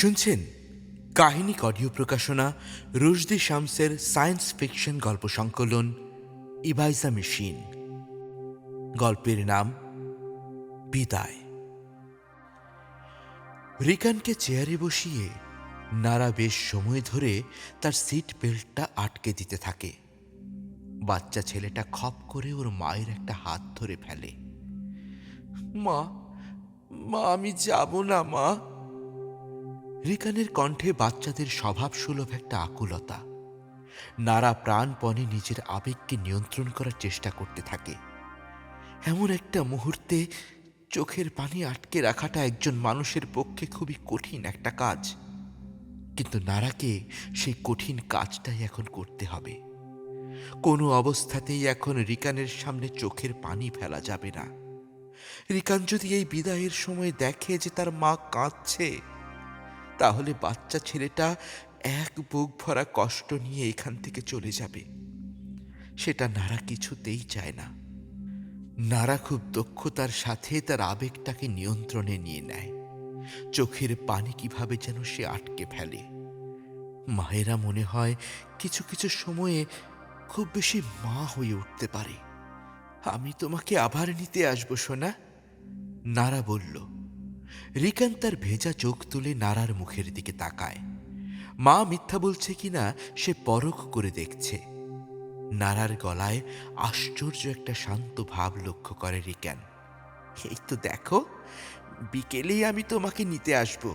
শুনছেন কাহিনী অডিও প্রকাশনা রুশদি শামসের সায়েন্স ফিকশন গল্প সংকলন ইভাইজা মেশিন। গল্পের নাম, বিদায়। রিকানকে চেয়ারে বসিয়ে নারা বেশ সময় ধরে তার সিট বেল্টটা আটকে দিতে থাকে। বাচ্চা ছেলেটা খপ করে ওর মায়ের একটা হাত ধরে ফেলে। মা মা, আমি যাব না, মা। রিকানের কণ্ঠে বাচ্চাদের স্বভাব সুলভ একটা আকুলতা। নারা প্রাণপণে নিজের আবেগকে নিয়ন্ত্রণ করার চেষ্টা করতে থাকে। এমন একটা মুহূর্তে চোখের পানি আটকে রাখাটা একজন মানুষের পক্ষে খুবই কঠিন একটা কাজ। কিন্তু নারাকে সেই কঠিন কাজটাই এখন করতে হবে। কোনো অবস্থাতেই এখন রিকানের সামনে চোখের পানি ফেলা যাবে না। রিকান যদি এই বিদায়ের সময় দেখে যে তার মা কাঁদছে তাহলে বাচ্চা ছেলেটা এক বুক ভরা কষ্ট নিয়ে এখান থেকে চলে যাবে। সেটা নারা কিছুতেই চায় না। নারা খুব দক্ষতার সাথে তার আবেগটাকে নিয়ন্ত্রণে নিয়ে নেয়। চোখের পানি কীভাবে যেন সে আটকে ফেলে। মায়েরা মনে হয় কিছু কিছু সময়ে খুব বেশি মা হয়ে উঠতে পারে। আমি তোমাকে আবার নিতে আসব, সোনা। নারা বলল রিকান তার ভেজা চোখ তুলে নারার মুখের দিকে তাকায়। মা মিথ্যা বলছে কিনা সে পরখ করে দেখছে। নারার গলায় আশ্চর্য একটা শান্ত ভাব লক্ষ্য করে রিকান। এই তো দেখো, বিকেলেই আমি তোমাকে নিতে আসব।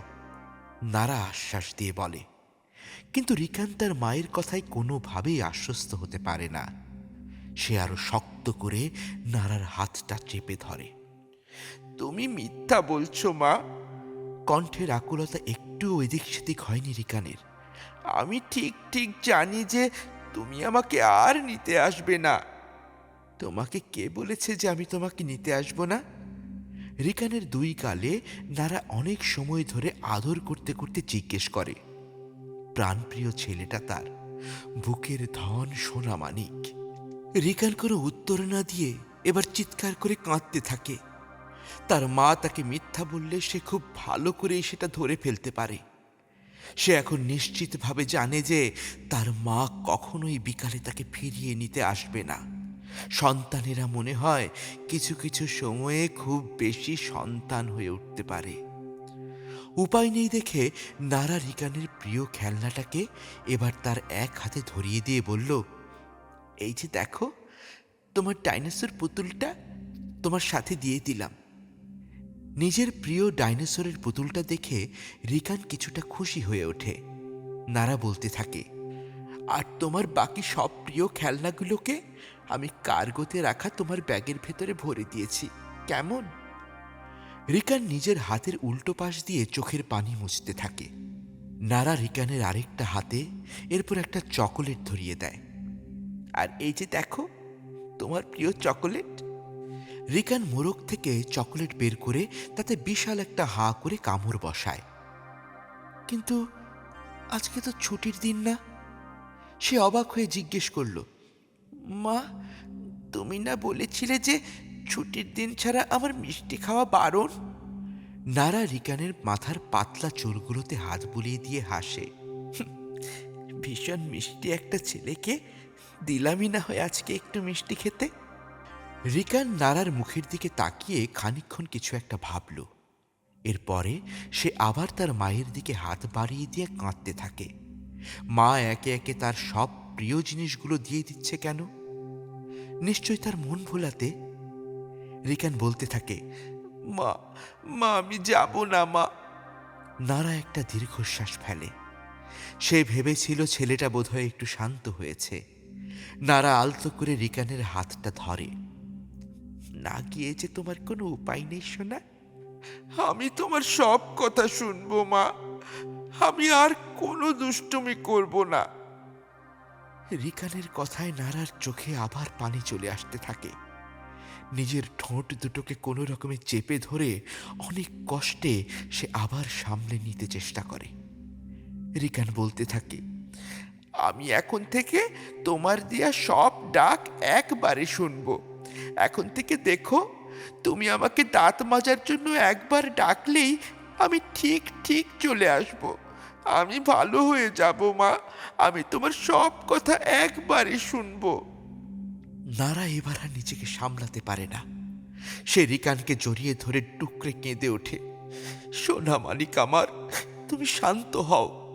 নারা আশ্বাস দিয়ে বলে। কিন্তু রিকান তার মায়ের কথায় কোনোভাবেই আশ্বস্ত হতে পারে না। সে আরও শক্ত করে নারার হাতটা চেপে ধরে। তুমি মিথ্যা বলছো, মা। কণ্ঠের আকুলতা একটু এদিক সেদিক হয়নি রিকানের। আমি ঠিক ঠিক জানি যে তুমি আমাকে আর নিতে আসবে না। তোমাকে কে বলেছে যে আমি তোমাকে নিতে আসব না? রিকানের দুই গালে নারা অনেক সময় ধরে আদর করতে করতে জিজ্ঞেস করে। প্রাণপ্রিয় ছেলেটা তার। বুকের ধন সোনা মানিক। রিকান কোনো উত্তর না দিয়ে এবার চিৎকার করে কাঁদতে থাকে। তার মা তাকে মিথ্যা বললে সে খুব ভালো করেই সেটা ধরে ফেলতে পারে। সে এখন নিশ্চিতভাবে জানে যে তার মা কখনোই বিকালে তাকে ফিরিয়ে নিতে আসবে না। সন্তানেরা মনে হয় কিছু কিছু সময়ে খুব বেশি সন্তান হয়ে উঠতে পারে। উপায় নেই দেখে নারা রিকানের প্রিয় খেলনাটাকে এবার তার এক হাতে ধরিয়ে দিয়ে বলল, এই যে দেখো, তোমার ডাইনোসর পুতুলটা তোমার সাথে দিয়ে দিলাম। নিজের প্রিয় ডাইনোসরের পুতুলটা দেখে রিকান কিছুটা খুশি হয়ে ওঠে। নারা বলতে থাকে, আর তোমার বাকি সব প্রিয় খেলনাগুলোকে আমি কার্গোতে রাখা তোমার ব্যাগের ভেতরে ভরে দিয়েছি। কেমন? রিকান নিজের হাতের উল্টো পাশ দিয়ে চোখের পানি মুছতে থাকে। নারা রিকানের আরেকটা হাতে এরপর একটা চকোলেট ধরিয়ে দেয়। আর এই যে দেখো, তোমার প্রিয় চকোলেট রিকান মোরগ থেকে চকলেট বের করে তাতে বিশাল একটা হা করে কামড় বসায়। কিন্তু আজকে তো ছুটির দিন না। সে অবাক হয়ে জিজ্ঞেস করল, মা, তুমি না বলেছিলে যে ছুটির দিন ছাড়া আমার মিষ্টি খাওয়া বারণ? নারা রিকানের মাথার পাতলা চুলগুলোতে হাত বুলিয়ে দিয়ে হাসে, ভীষণ মিষ্টি একটা ছেলেকে দিলামই না হয় আজকে একটু মিষ্টি খেতে। রিকান নারার মুখের দিকে তাকিয়ে খানিকক্ষণ কিছু একটা ভাবল। এরপরে সে আবার তার মায়ের দিকে হাত বাড়িয়ে দিয়ে কাঁদতে থাকে। মা একে একে তার সব প্রিয় জিনিসগুলো দিয়ে দিচ্ছে কেন? নিশ্চয় তার মন ভোলাতে? রিকান বলতে থাকে, মা মা, আমি যাব না, মা। নারা একটা দীর্ঘশ্বাস ফেলে। সে ভেবেছিল ছেলেটা বোধহয় একটু শান্ত হয়েছে। নারা আলতো করে রিকানের হাতটা ধরে। না গিয়ে যে তোমার কোনো উপায় নেই শোনা আমি তোমার সব কথা শুনব, মা। আমি আর কোনো দুষ্টুমি করব না। রিকানের কথায় নারার চোখে আবার পানি চলে আসতে থাকে। নিজের ঠোঁট দুটোকে কোনো রকমে চেপে ধরে অনেক কষ্টে সে আবার সামনে নিতে চেষ্টা করে। রিকান বলতে থাকে, আমি এখন থেকে তোমার দেয়া সব ডাক একবারে শুনব। এখন থেকে দেখো, তুমি আমাকে দাঁত মাজার জন্য একবার ডাকলেই আমি ঠিক ঠিক চলে আসব। আমি ভালো হয়ে যাব, মা। আমি তোমার সব কথা একবারই শুনব। নারা এবার আর নিজেকে সামলাতে পারে না। সে রিকানকে জড়িয়ে ধরে টুকরে কেঁদে ওঠে। সোনা মালিক আমার, তুমি শান্ত হও।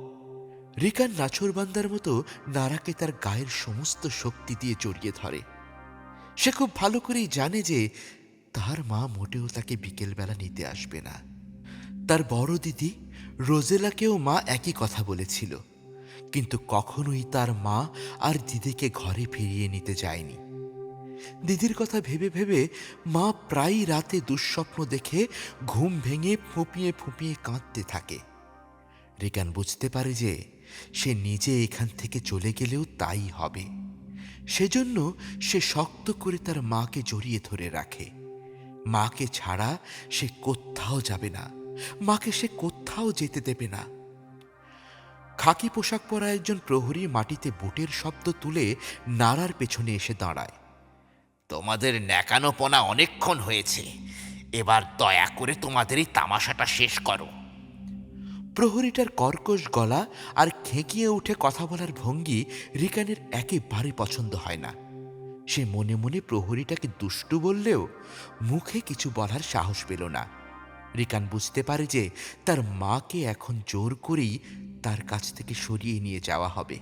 রিকান নাছরবান্দার মতো নারাকে তার গায়ের সমস্ত শক্তি দিয়ে জড়িয়ে ধরে। সে খুব ভালো করেই জানে যে তার মা মোটেও তাকে বিকেলবেলা নিতে আসবে না। তার বড় দিদি রোজেলাকেও মা একই কথা বলেছিল, কিন্তু কখনোই তার মা আর দিদিকে ঘরে ফিরিয়ে নিতে যায়নি। দিদির কথা ভেবে ভেবে মা প্রায়ই রাতে দুঃস্বপ্ন দেখে ঘুম ভেঙে ফুঁপিয়ে ফুঁপিয়ে কাঁদতে থাকে। রিকান বুঝতে পারে যে সে নিজে এখান থেকে চলে গেলেও তাই হবে। সেজন্য সে শক্ত করে তার মাকে জড়িয়ে ধরে রাখে। মাকে ছাড়া সে কোথাও যাবে না। মাকে সে কোথাও যেতে দেবে না। খাকি পোশাক পরা একজন প্রহরী মাটিতে বুটের শব্দ তুলে নাড়ার পেছনে এসে দাঁড়ায়। তোমাদের ন্যাকানোপনা অনেকক্ষণ হয়েছে। এবার দয়া করে তোমাদের এই তামাশাটা শেষ করো। প্রহরীটার কর্কশ গলা আর খেঁকিয়ে উঠে কথা বলার ভঙ্গি রিকানের একেবারে পছন্দ হয় না। সে মনে মনে প্রহরীটাকে দুষ্টু বললেও মুখে কিছু বলার সাহস পেল না। রিকান বুঝতে পারে যে তার মাকে এখন জোর করেই তার কাছ থেকে সরিয়ে নিয়ে যাওয়া হবে।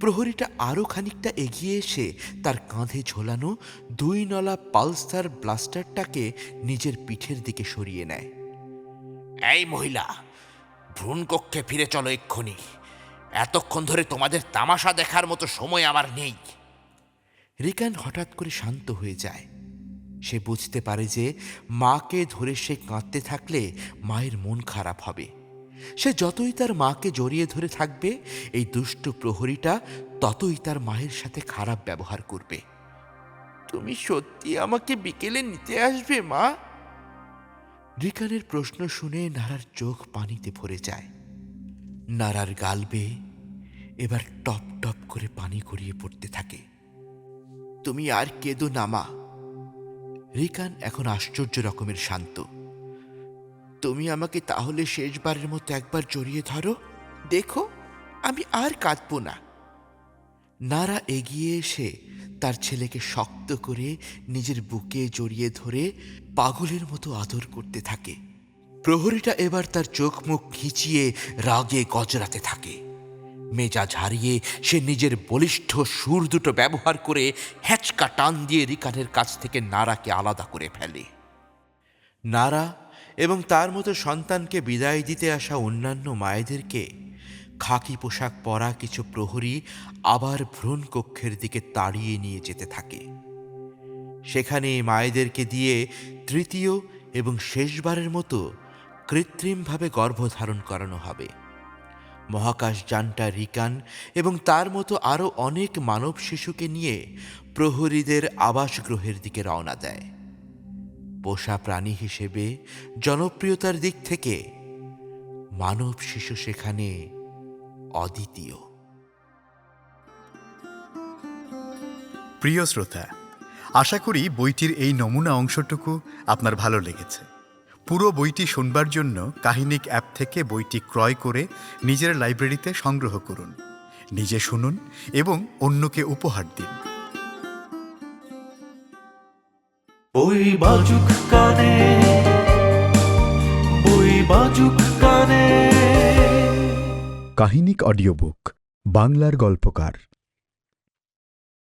প্রহরীটা আরও খানিকটা এগিয়ে এসে তার কাঁধে ঝোলানো দুই নলা পালসার ব্লাস্টারটাকে নিজের পিঠের দিকে সরিয়ে নেয়। এই মহিলা ভ্রূণ কক্ষে ফিরে চলো এক্ষুনি। এতক্ষণ ধরে তোমাদের তামাশা দেখার মতো সময় আমার নেই। রিকান হঠাৎ করে শান্ত হয়ে যায়। সে বুঝতে পারে যে মাকে ধরে সে কাঁদতে থাকলে মায়ের মন খারাপ হবে। সে যতই তার মাকে জড়িয়ে ধরে থাকবে, এই দুষ্ট প্রহরীটা ততই তার মায়ের সাথে খারাপ ব্যবহার করবে। তুমি সত্যি আমাকে বিকেলে নিতে আসবে, মা? রিকানের প্রশ্ন শুনে নারার চোখ পানিতে ভরে যায়। নারার গাল বেয়ে এবার টপ টপ করে পানি গড়িয়ে পড়তে থাকে। তুমি আর কেঁদো নামা রিকান এখন আশ্চর্য রকমের শান্ত। তুমি আমাকে তাহলে শেষবারের মতো একবার জড়িয়ে ধরো? দেখো, আমি আর কাঁদবো না। নারা এগিয়ে এসে তার ছেলেকে শক্ত করে নিজের বুকে জড়িয়ে ধরে পাগলের মতো আদর করতে থাকে। প্রহরীটা এবার তার চোখ মুখ খিচিয়ে রাগে গজরাতে থাকে। মেজাজ হারিয়ে সে নিজের বলিষ্ঠ সুর দুটো ব্যবহার করে হ্যাচকা টান দিয়ে রিকানের কাছ থেকে নারাকে আলাদা করে ফেলে। নারা এবং তার মতো সন্তানকে বিদায় দিতে আসা অন্যান্য মায়েদেরকে খাকি পোশাক পরা কিছু প্রহরী আবার ভ্রূণ কক্ষের দিকে তাড়িয়ে নিয়ে যেতে থাকে। সেখানে মায়েদেরকে দিয়ে তৃতীয় এবং শেষবারের মতো কৃত্রিমভাবে গর্ভধারণ করানো হবে। মহাকাশ যানটা রিকান এবং তার মতো আরও অনেক মানব শিশুকে নিয়ে প্রহরীদের আবাস গ্রহের দিকে রওনা দেয়। পোষা প্রাণী হিসেবে জনপ্রিয়তার দিক থেকে মানব শিশু সেখানে অদ্বিতীয়। প্রিয় শ্রোতা আশা করি বইটির এই নমুনা অংশটুকু আপনার ভালো লেগেছে। পুরো বইটি শুনবার জন্য কাহিনিক অ্যাপ থেকে বইটি ক্রয় করে নিজের লাইব্রেরিতে সংগ্রহ করুন নিজে শুনুন এবং অন্যকে উপহার দিন। বই বাজুক কানে বই বাজুক কাহিনিক অডিও বুক বাংলার গল্পকার।